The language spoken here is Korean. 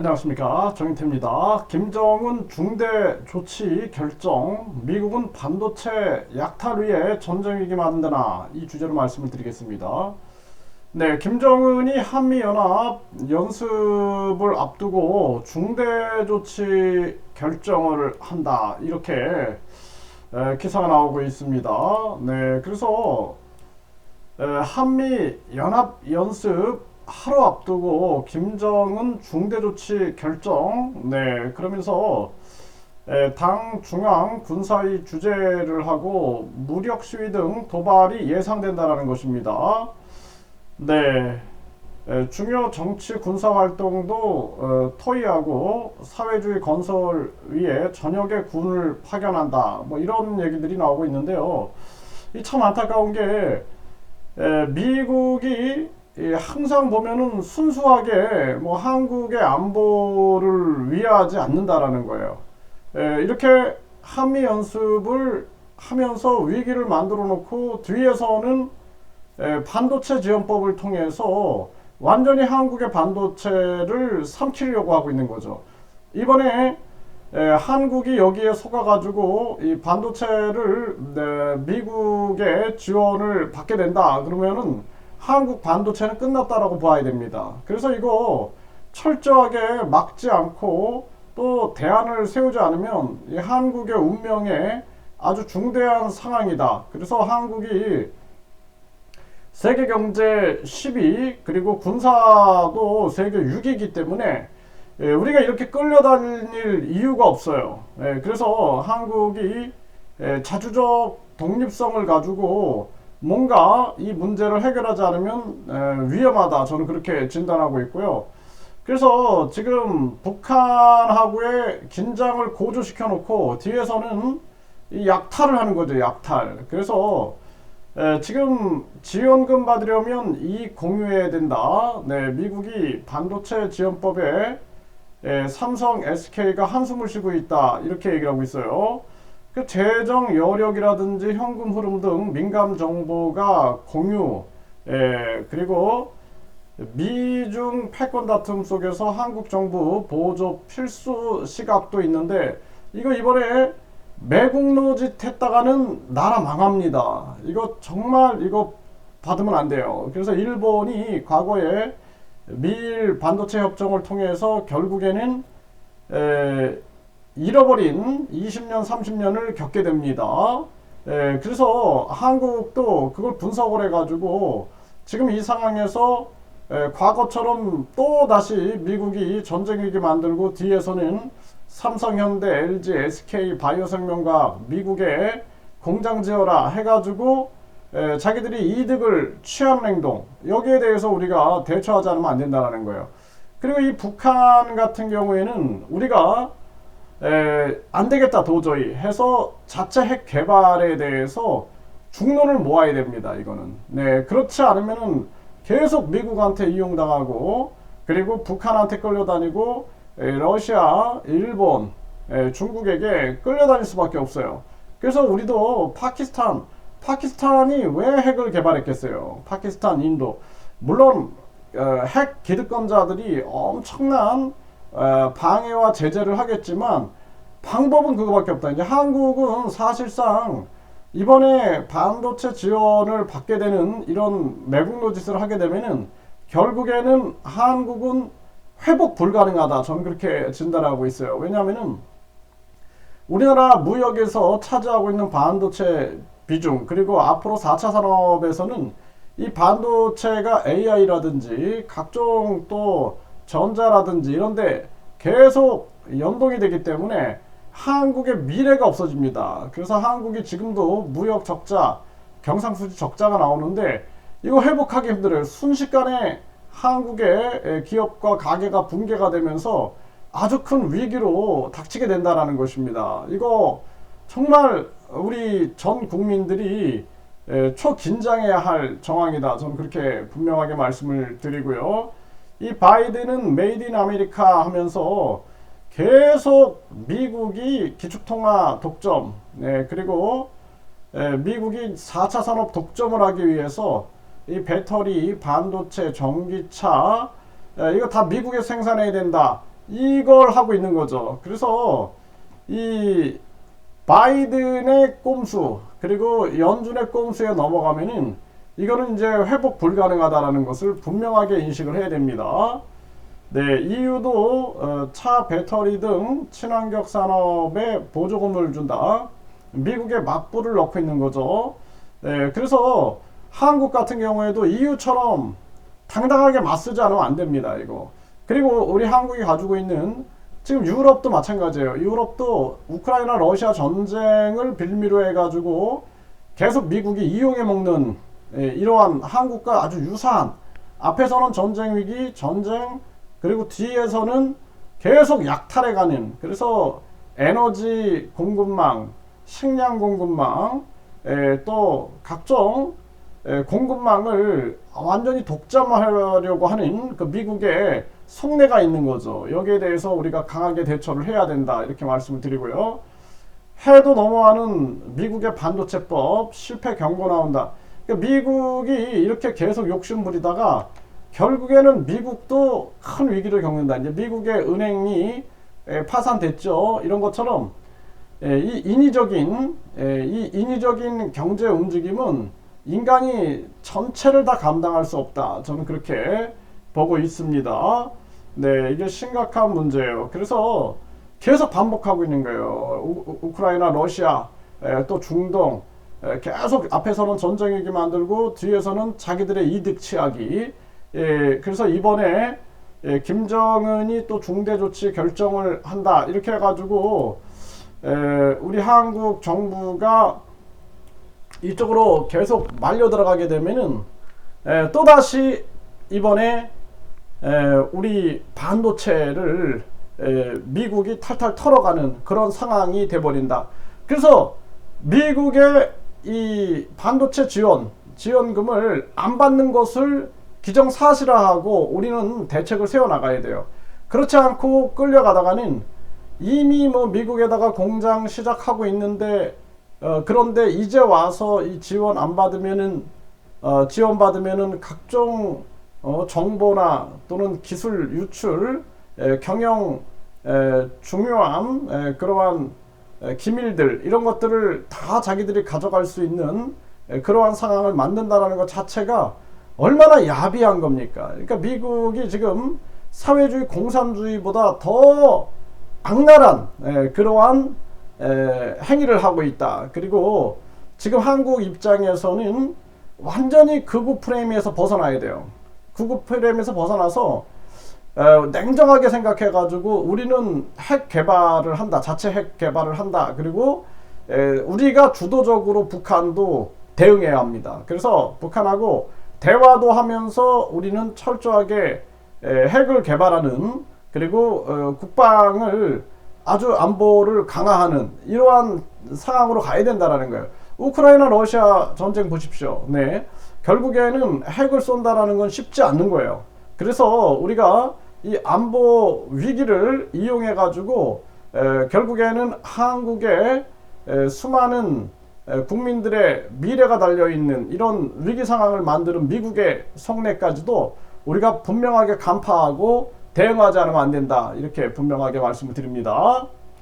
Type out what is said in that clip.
안녕하십니까 정인태입니다. 김정은 중대 조치 결정 미국은 반도체 약탈 위에 전쟁 위기 만드나 이 주제로 말씀을 드리겠습니다. 네, 김정은이 한미 연합 연습을 앞두고 중대 조치 결정을 한다 이렇게 에, 기사가 나오고 있습니다. 네, 그래서 에, 한미 연합 연습 하루 앞두고 김정은 중대 조치 결정. 네, 그러면서 에, 당 중앙 군사위 주재를 하고 무력 시위 등 도발이 예상된다라는 것입니다. 네. 에, 중요 정치 군사 활동도 어, 토의하고 사회주의 건설 위해 전역에 군을 파견한다. 뭐 이런 얘기들이 나오고 있는데요. 이 참 안타까운 게 에, 미국이 이 항상 보면은 순수하게 뭐 한국의 안보를 위하지 않는다라는 거예요. 에, 이렇게 한미 연습을 하면서 위기를 만들어 놓고 뒤에서는 에, 반도체 지원법을 통해서 완전히 한국의 반도체를 삼키려고 하고 있는 거죠. 이번에 에, 한국이 여기에 속아가지고 이 반도체를 네, 미국의 지원을 받게 된다. 그러면은 한국 반도체는 끝났다라고 봐야 됩니다. 그래서 이거 철저하게 막지 않고 또 대안을 세우지 않으면 이 한국의 운명에 아주 중대한 상황이다. 그래서 한국이 세계 경제 10위 그리고 군사도 세계 6위이기 때문에 예, 우리가 이렇게 끌려다닐 이유가 없어요. 예, 그래서 한국이 예, 자주적 독립성을 가지고 뭔가 이 문제를 해결하지 않으면 에, 위험하다. 저는 그렇게 진단하고 있고요. 그래서 지금 북한하고의 긴장을 고조시켜 놓고 뒤에서는 이 약탈을 하는 거죠. 약탈. 그래서 에, 지금 지원금 받으려면 이 공유해야 된다. 네, 미국이 반도체 지원법에 에, 삼성, SK가 한숨을 쉬고 있다. 이렇게 얘기를 하고 있어요. 그 재정 여력이라든지 현금 흐름 등 민감 정보가 공유, 예, 그리고 미중 패권 다툼 속에서 한국 정부 보조 필수 시각도 있는데 이거 이번에 매국노짓 했다가는 나라 망합니다. 이거 정말 이거 받으면 안 돼요. 그래서 일본이 과거에 미일 반도체 협정을 통해서 결국에는 에, 잃어버린 20년, 30년을 겪게 됩니다. 에, 그래서 한국도 그걸 분석을 해가지고 지금 이 상황에서 에, 과거처럼 또 다시 미국이 전쟁 위기 만들고 뒤에서는 삼성, 현대, LG, SK, 바이오생명과 미국에 공장 지어라 해가지고 에, 자기들이 이득을 취하는 행동 여기에 대해서 우리가 대처하지 않으면 안 된다는 거예요. 그리고 이 북한 같은 경우에는 우리가 에, 안 되겠다 도저히 해서 자체 핵 개발에 대해서 중론을 모아야 됩니다. 이거는 네 그렇지 않으면은 계속 미국한테 이용당하고 그리고 북한한테 끌려다니고 에, 러시아, 일본, 에, 중국에게 끌려다닐 수밖에 없어요. 그래서 우리도 파키스탄, 파키스탄이 왜 핵을 개발했겠어요? 파키스탄, 인도 물론 어, 핵 기득권자들이 엄청난 어, 방해와 제재를 하겠지만 방법은 그거밖에 없다. 이제 한국은 사실상 이번에 반도체 지원을 받게 되는 이런 매국 노짓을 하게 되면은 결국에는 한국은 회복 불가능하다. 저는 그렇게 진단하고 있어요. 왜냐하면은 우리나라 무역에서 차지하고 있는 반도체 비중 그리고 앞으로 4차 산업에서는 이 반도체가 AI라든지 각종 또 전자라든지 이런데 계속 연동이 되기 때문에 한국의 미래가 없어집니다. 그래서 한국이 지금도 무역 적자, 경상수지 적자가 나오는데 이거 회복하기 힘들어요. 순식간에 한국의 기업과 가게가 붕괴가 되면서 아주 큰 위기로 닥치게 된다라는 것입니다. 이거 정말 우리 전 국민들이 초긴장해야 할 정황이다. 저는 그렇게 분명하게 말씀을 드리고요. 이 바이든은 메이드 인 아메리카 하면서 계속 미국이 기축통화 독점, 네, 그리고 에, 미국이 4차 산업 독점을 하기 위해서 이 배터리, 반도체, 전기차, 에, 이거 다 미국에 생산해야 된다. 이걸 하고 있는 거죠. 그래서 이 바이든의 꼼수 그리고 연준의 꼼수에 넘어가면은 이거는 이제 회복 불가능하다라는 것을 분명하게 인식을 해야 됩니다. 네, EU도 어, 차 배터리 등 친환경 산업에 보조금을 준다. 미국에 맞불을 넣고 있는 거죠. 네, 그래서 한국 같은 경우에도 EU처럼 당당하게 맞서지 않으면 안 됩니다. 이거. 그리고 우리 한국이 가지고 있는 지금 유럽도 마찬가지예요. 유럽도 우크라이나 러시아 전쟁을 빌미로 해가지고 계속 미국이 이용해 먹는 예, 이러한 한국과 아주 유사한 앞에서는 전쟁 위기, 전쟁 그리고 뒤에서는 계속 약탈해 가는 그래서 에너지 공급망, 식량 공급망, 에, 또 각종 에, 공급망을 완전히 독점하려고 하는 그 미국의 속내가 있는 거죠. 여기에 대해서 우리가 강하게 대처를 해야 된다 이렇게 말씀을 드리고요. 해도 넘어가는 미국의 반도체법 실패 경고 나온다. 그러니까 미국이 이렇게 계속 욕심 부리다가 결국에는 미국도 큰 위기를 겪는다. 이제 미국의 은행이 에, 파산됐죠. 이런 것처럼 에, 이 인위적인 에, 이 인위적인 경제 움직임은 인간이 전체를 다 감당할 수 없다. 저는 그렇게 보고 있습니다. 네, 이게 심각한 문제예요. 그래서 계속 반복하고 있는 거예요. 우, 우크라이나, 러시아, 에, 또 중동 에, 계속 앞에서는 전쟁 얘기 만들고 뒤에서는 자기들의 이득 취하기. 예, 그래서 이번에 예, 김정은이 또 중대 조치 결정을 한다 이렇게 해가지고 에, 우리 한국 정부가 이쪽으로 계속 말려 들어가게 되면은 에, 또 다시 이번에 에, 우리 반도체를 에, 미국이 탈탈 털어가는 그런 상황이 돼버린다. 그래서 미국의 이 반도체 지원 지원금을 안 받는 것을 기정사실화하고 우리는 대책을 세워 나가야 돼요. 그렇지 않고 끌려가다가는 이미 뭐 미국에다가 공장 시작하고 있는데 어, 그런데 이제 와서 이 지원 안 받으면은 어, 지원 받으면은 각종 어, 정보나 또는 기술 유출, 에, 경영 에, 중요한 에, 그러한 에, 기밀들 이런 것들을 다 자기들이 가져갈 수 있는 에, 그러한 상황을 만든다라는 것 자체가 얼마나 야비한 겁니까? 그러니까 미국이 지금 사회주의 공산주의보다 더 악랄한 에, 그러한 에, 행위를 하고 있다. 그리고 지금 한국 입장에서는 완전히 극우 프레임에서 벗어나야 돼요. 극우 프레임에서 벗어나서 에, 냉정하게 생각해가지고 우리는 핵 개발을 한다. 자체 핵 개발을 한다. 그리고 에, 우리가 주도적으로 북한도 대응해야 합니다. 그래서 북한하고 대화도 하면서 우리는 철저하게 에, 핵을 개발하는 그리고 어, 국방을 아주 안보를 강화하는 이러한 상황으로 가야 된다라는 거예요. 우크라이나 러시아 전쟁 보십시오. 네. 결국에는 핵을 쏜다라는 건 쉽지 않는 거예요. 그래서 우리가 이 안보 위기를 이용해 가지고 결국에는 한국의 에, 수많은 에, 국민들의 미래가 달려 있는 이런 위기 상황을 만드는 미국의 속내까지도 우리가 분명하게 간파하고 대응하지 않으면 안 된다. 이렇게 분명하게 말씀을 드립니다.